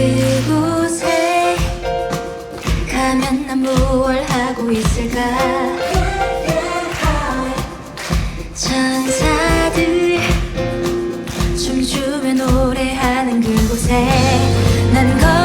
그곳에 가면 난 무얼 하고 있을까 천사들 춤추며 노래하는 그곳에 난 걸.